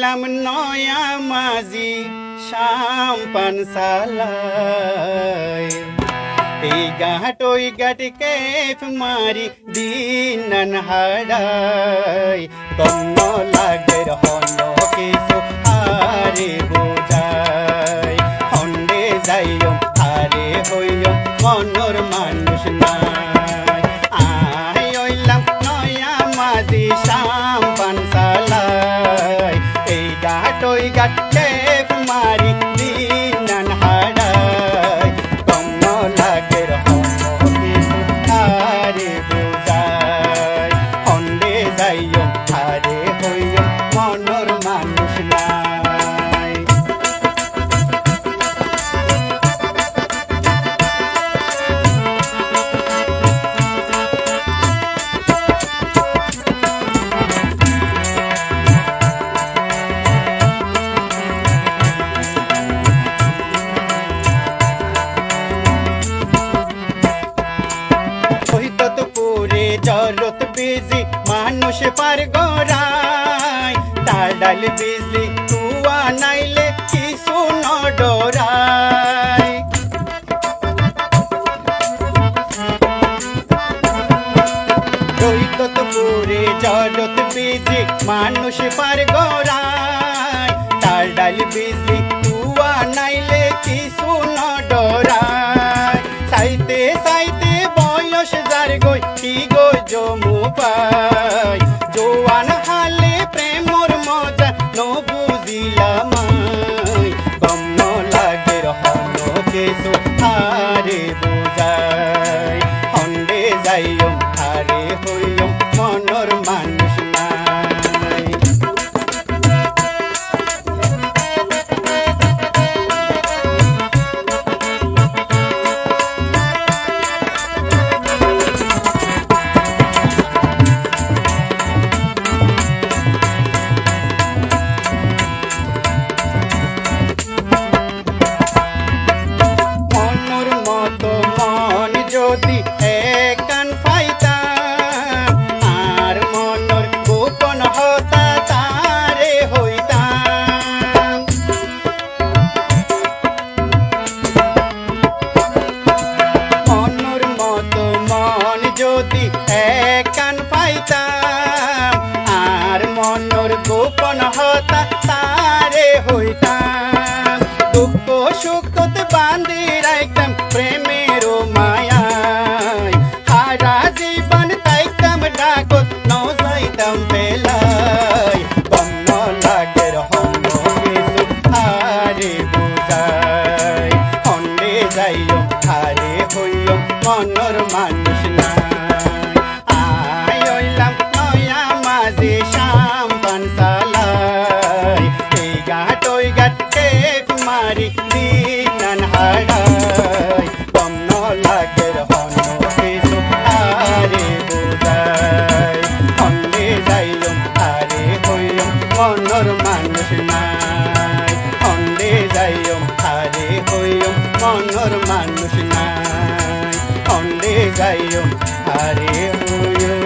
হইলাম নয়া মাঝি শাম্পান সালায় এই গাট, ওই গাট কেফ মারি দিন হাড়াই। কন্ন লাগের হন কিছু আরে জরত বিজি মানুষ পার গড়াই, তার ডাল বিজলি তুয়া নাইলে কিছু নডরাই। হইত তো পুরে জরত বিজি মানুষ পার গড়াই, তার ডাল বিজলি সাইতে সাইতে বয়স যার গই, কি গো জমু পাই? জোয়ান হালে প্রেমর মজা ন বুঝিলাম গম ন লাগে রহন কেসু হারে বুঝাই যদি একান পাইতাম আর মনর গোপন হতা তারে হইতাম মনুর মতো মন যদি একান পাইতাম আর মনর গোপন হতা তারে হইতাম দুঃখ সুখ বান্ধি রাখতাম প্রেমের হইও মনর মানুষ নাই। আই ওইলাম নয়া মাঝে শাম সালাই এই গাট, ওই গাট মারি মানুষ নাই